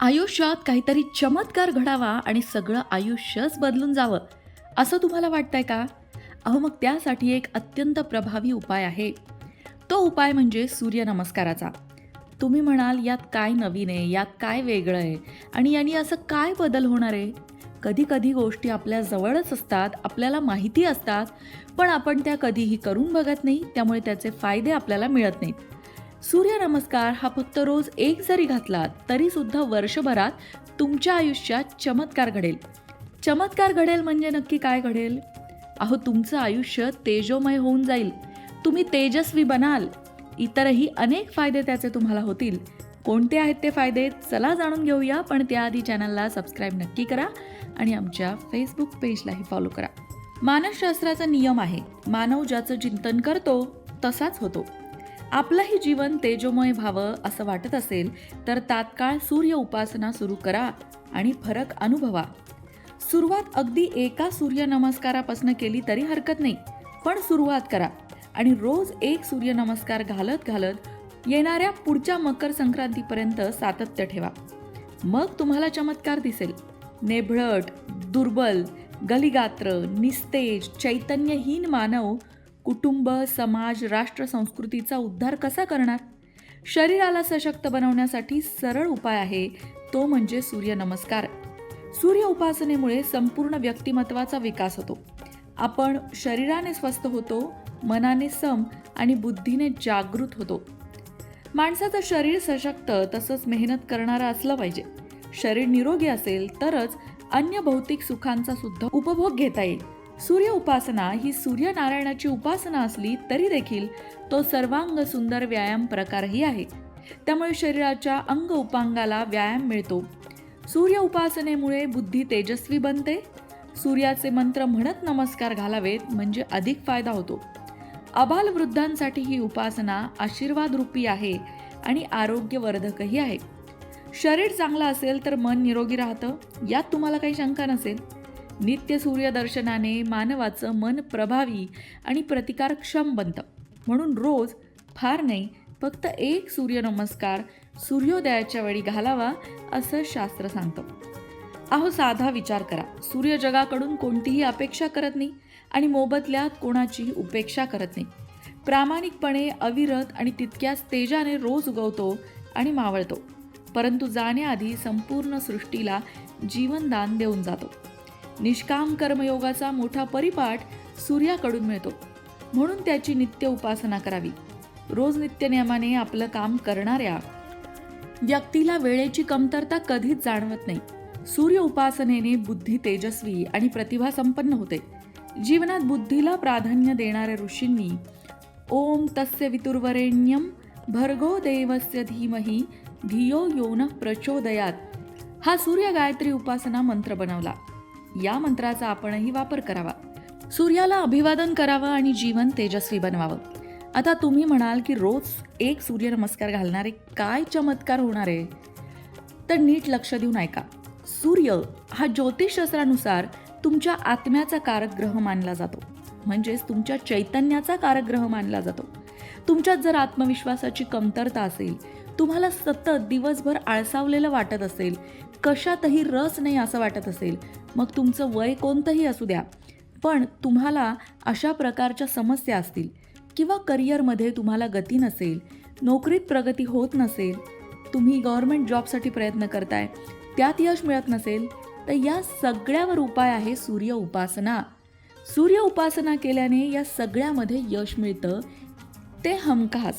आयुष्यात काहीतरी चमत्कार घडावा आणि सगळं आयुष्यच बदलून जावं असं तुम्हाला वाटतंय का? अहो मग त्यासाठी एक अत्यंत प्रभावी उपाय आहे. तो उपाय म्हणजे सूर्यनमस्काराचा तुम्ही म्हणाल यात काय नवीन आहे? यात काय वेगळं आहे? आणि याने असं काय बदल होणार आहे? कधी कधी गोष्टी आपल्या जवळच असतात आपल्याला माहिती असतात पण आपण त्या कधीही करून बघत नाही त्यामुळे त्याचे फायदे आपल्याला मिळत नाहीत. सूर्यनमस्कार हा फक्त रोज एक जरी घातला तरी सुद्धा वर्षभरात तुमच्या आयुष्यात चमत्कार घडेल. चमत्कार घडेल म्हणजे नक्की काय घडेल? अहो तुमचं आयुष्य तेजोमय होऊन जाईल. तुम्ही तेजस्वी बनाल. इतरही अनेक फायदे त्याचे तुम्हाला होतील. कोणते आहेत ते फायदे? चला जाणून घेऊया पण त्याआधी चॅनलला सबस्क्राईब नक्की करा आणि आमच्या फेसबुक पेजलाही फॉलो करा. मानसशास्त्राचा नियम आहे मानव ज्याचं चिंतन करतो तसाच होतो. आपलंही जीवन तेजोमय व्हावं असं वाटत असेल तर तात्काळ सूर्य उपासना सुरू करा आणि फरक अनुभवा. सुरुवात अगदी एका सूर्यनमस्कारापासून केली तरी हरकत नाही पण सुरुवात करा आणि रोज एक सूर्यनमस्कार घालत घालत येणाऱ्या पुढच्या मकर संक्रांतीपर्यंत सातत्य ठेवा. मग तुम्हाला चमत्कार दिसेल. नेभळट दुर्बल गलिगात्र निस्तेज चैतन्यहीन मानव कुटुंब समाज राष्ट्र संस्कृतीचा उद्धार कसा करणार? शरीराला सशक्त बनवण्यासाठी सरळ उपाय आहे तो म्हणजे सूर्यनमस्कार सूर्य उपासनेमुळे संपूर्ण व्यक्तिमत्वाचा विकास होतो. आपण शरीराने स्वस्थ होतो मनाने सम आणि बुद्धीने जागृत होतो. माणसाचं शरीर सशक्त तसंच मेहनत करणारं असलं पाहिजे. शरीर निरोगी असेल तरच अन्य भौतिक सुखांचा सुद्धा उपभोग घेता येईल. सूर्य उपासना ही सूर्यनारायणाची उपासना असली तरी देखील तो सर्वांग सुंदर व्यायाम प्रकारही आहे. त्यामुळे शरीराच्या अंग उपांगाला व्यायाम मिळतो. सूर्य उपासनेमुळे बुद्धी तेजस्वी बनते. सूर्याचे मंत्र म्हणत नमस्कार घालावेत म्हणजे अधिक फायदा होतो. अबाल वृद्धांसाठी ही उपासना आशीर्वाद रूपी आहे आणि आरोग्यवर्धकही आहे. शरीर चांगलं असेल तर मन निरोगी राहतं. यात तुम्हाला काही शंका नसेल. नित्य सूर्यदर्शनाने मानवाचं मन प्रभावी आणि प्रतिकारक्षम बनतं. म्हणून रोज फार नाही फक्त एक सूर्यनमस्कार सूर्योदयाच्या वेळी घालावा असं शास्त्र सांगतं. अहो साधा विचार करा. सूर्य जगाकडून कोणतीही अपेक्षा करत नाही आणि मोबदल्यात कोणाचीही उपेक्षा करत नाही. प्रामाणिकपणे अविरत आणि तितक्याच तेजाने रोज उगवतो आणि मावळतो. परंतु जाण्याआधी संपूर्ण सृष्टीला जीवनदान देऊन जातो. निष्काम कर्मयोगाचा मोठा परिपाठ सूर्याकडून मिळतो. म्हणून त्याची नित्य उपासना करावी. रोज नित्य नियमाने आपलं काम करणाऱ्या व्यक्तीला वेळेची कमतरता कधीच जाणवत नाही. सूर्य उपासनेने बुद्धी तेजस्वी आणि प्रतिभा संपन्न होते. जीवनात बुद्धीला प्राधान्य देणाऱ्या ऋषींनी ओम तस्य वितुर्वरेण्यम भर्गो देवस्य धीमही धियो योन प्रचोदयात. हा सूर्य गायत्री उपासना मंत्र बनवला. या मंत्राचा आपणही वापर करावा. सूर्याला अभिवादन करावं आणि जीवन तेजस्वी बनवावं. आता तुम्ही म्हणाल की रोज एक सूर्यनमस्कार घालणारे काय चमत्कार होणार आहे? तर नीट लक्ष देऊन ऐका. सूर्य हा ज्योतिषशास्त्रानुसार तुमच्या आत्म्याचा कारक ग्रह मानला जातो. म्हणजेच तुमच्या चैतन्याचा कारक ग्रह मानला जातो. तुमच्यात जर आत्मविश्वासाची कमतरता असेल तुम्हाला सतत दिवसभर आळसावलेलं वाटत असेल कशातही रस नाही असं वाटत असेल. मग तुमचं वय कोणतंही असू द्या. पण तुम्हाला अशा प्रकारच्या समस्या असतील. किंवा करिअरमध्ये तुम्हाला गती नसेल. नोकरीत प्रगती होत नसेल. तुम्ही गव्हर्मेंट जॉबसाठी प्रयत्न करताय. त्यात यश मिळत नसेल. तर या सगळ्यावर उपाय आहे सूर्य उपासना. सूर्य उपासना केल्याने या सगळ्यामध्ये यश मिळतं. ते हमखास.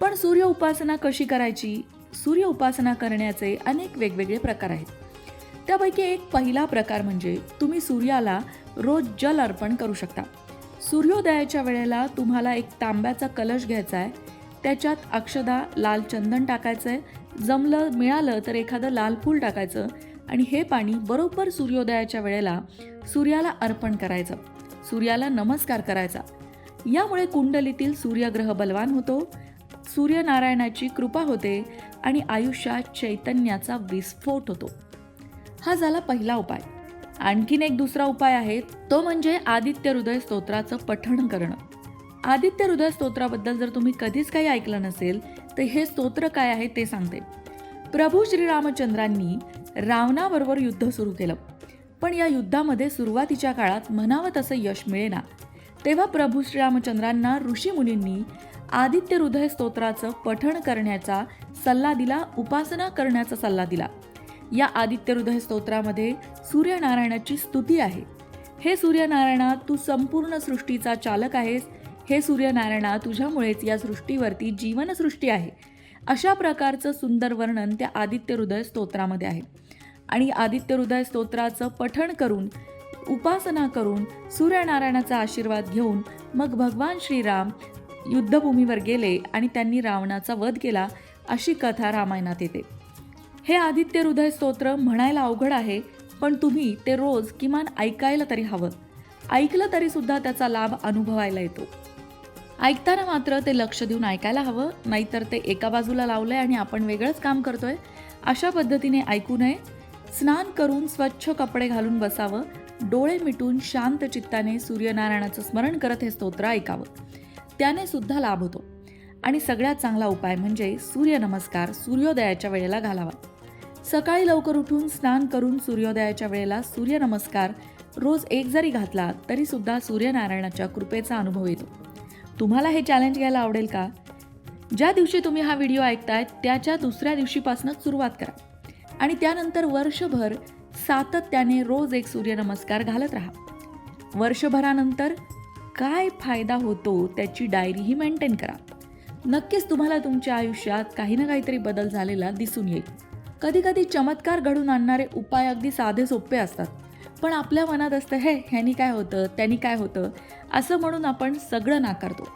पण सूर्य उपासना कशी करायची? सूर्य उपासना करण्याचे अनेक वेगवेगळे प्रकार आहेत. त्यापैकी एक पहिला प्रकार म्हणजे तुम्ही सूर्याला रोज जल अर्पण करू शकता. सूर्योदयाच्या वेळेला तुम्हाला एक तांब्याचा कलश घ्यायचा आहे त्याच्यात अक्षदा लाल चंदन टाकायचं आहे जमलं मिळालं तर एखादं लाल फूल टाकायचं आणि हे पाणी बरोबर सूर्योदयाच्या वेळेला सूर्याला अर्पण करायचं सूर्याला नमस्कार करायचा. यामुळे कुंडलीतील सूर्यग्रह बलवान होतो सूर्यनारायणाची कृपा होते आणि आयुष्यात चैतन्याचा विस्फोट होतो. हा झाला पहिला उपाय. आणखीन एक दुसरा उपाय आहे तो म्हणजे आदित्य हृदय स्तोत्राचं पठण करणं. आदित्य हृदय स्तोत्राबद्दल जर तुम्ही कधीच काही ऐकलं नसेल तर हे स्तोत्र काय आहे ते सांगते. प्रभू श्रीरामचंद्रांनी रावणाबरोबर युद्ध सुरू केलं. पण या युद्धामध्ये सुरुवातीच्या काळात म्हणावं तसं यश मिळेना. तेव्हा प्रभू श्रीरामचंद्रांना ऋषीमुनींनी आदित्य हृदय स्तोत्राचं पठण करण्याचा सल्ला दिला उपासना करण्याचा सल्ला दिला. या आदित्य हृदय स्तोत्रामध्ये सूर्यनारायणाची स्तुती आहे. हे सूर्यनारायणा तू संपूर्ण सृष्टीचा चालक आहेस. हे सूर्यनारायणा तुझ्यामुळेच या सृष्टीवरती जीवनसृष्टी आहे. अशा प्रकारचं सुंदर वर्णन त्या आदित्य हृदय स्तोत्रामध्ये आहे. आणि आदित्य हृदय स्तोत्राचं पठण करून उपासना करून सूर्यनारायणाचा आशीर्वाद घेऊन मग भगवान श्रीराम युद्धभूमीवर गेले आणि त्यांनी रावणाचा वध केला अशी कथा रामायणात येते. हे आदित्य हृदय स्तोत्र म्हणायला अवघड आहे पण तुम्ही ते रोज किमान ऐकायला तरी हवं. ऐकलं तरी सुद्धा त्याचा लाभ अनुभवायला येतो. ऐकताना मात्र ते लक्ष देऊन ऐकायला हवं नाहीतर ते एका बाजूला लावलंय आणि आपण वेगळंच काम करतोय. अशा पद्धतीने ऐकू नये. स्नान करून स्वच्छ कपडे घालून बसावं. डोळे मिटून शांत चित्ताने सूर्यनारायणाचं स्मरण करत हे स्तोत्र ऐकावं. त्याने सुद्धा लाभ होतो. आणि सगळ्यात चांगला उपाय म्हणजे सूर्यनमस्कार सूर्योदयाच्या वेळेला घालावा. सकाळी लवकर उठून स्नान करून सूर्योदयाच्या वेळेला सूर्यनमस्कार रोज एक जरी घातला तरी सुद्धा सूर्यनारायणाच्या कृपेचा अनुभव येतो. तुम्हाला हे चॅलेंज घ्यायला आवडेल का? ज्या दिवशी तुम्ही हा व्हिडिओ ऐकताय त्याच्या दुसऱ्या दिवशीपासूनच सुरुवात करा. आणि त्यानंतर वर्षभर सातत्याने रोज एक सूर्यनमस्कार घालत राहा. वर्षभरानंतर काय फायदा होतो त्याची डायरीही मेंटेन करा. नक्कीच तुम्हाला तुमच्या आयुष्यात काही ना काहीतरी बदल झालेला दिसून येईल. कधीकधी चमत्कार घडून आणणारे उपाय अगदी साधे सोपे असतात. पण आपल्या मनात असतं हे ह्यानी काय होतं? त्यांनी काय होतं? असं म्हणून आपण सगळं नाकारतो.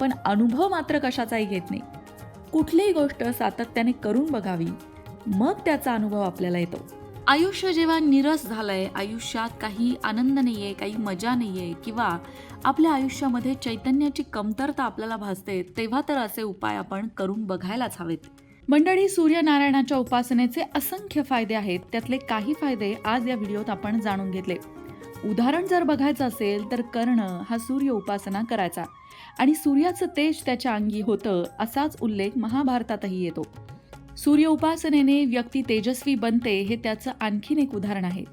पण अनुभव मात्र कशाचाही घेत नाही. कुठलीही गोष्ट सातत्याने करून बघावी मग त्याचा अनुभव आपल्याला येतो. आयुष्य जेव्हा निरस झालंय आयुष्यात काही आनंद नाहीये काही मजा नाहीये किंवा आपल्या आयुष्यामध्ये चैतन्याची कमतरता आपल्याला भासते तेव्हा तर असे उपाय आपण करून बघायलाच हवेत. मंडळी सूर्यनारायणाच्या उपासनेचे असंख्य फायदे आहेत. त्यातले काही फायदे आज या व्हिडिओत आपण जाणून घेतले. उदाहरण जर बघायचं असेल तर कर्ण हा सूर्य उपासना करायचा. आणि सूर्याचं तेज त्याच्या अंगी होतं असाच उल्लेख महाभारतातही येतो. सूर्य उपासनेने व्यक्ती तेजस्वी बनते हे त्याचं आणखीन एक उदाहरण आहे.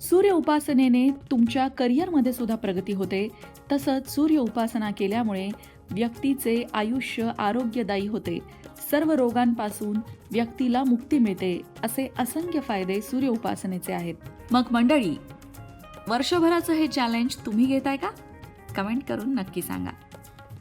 सूर्य उपासनेने तुमच्या करिअरमध्ये सुद्धा प्रगती होते. तसंच सूर्य उपासना केल्यामुळे व्यक्तीचे आयुष्य आरोग्यदायी होते. सर्व रोगांपासून व्यक्तीला मुक्ती मिळते असे असंख्य फायदे सूर्य उपासनेचे आहेत. मग मंडळी वर्षभराचं हे चॅलेंज तुम्ही घेताय का? कमेंट करून नक्की सांगा.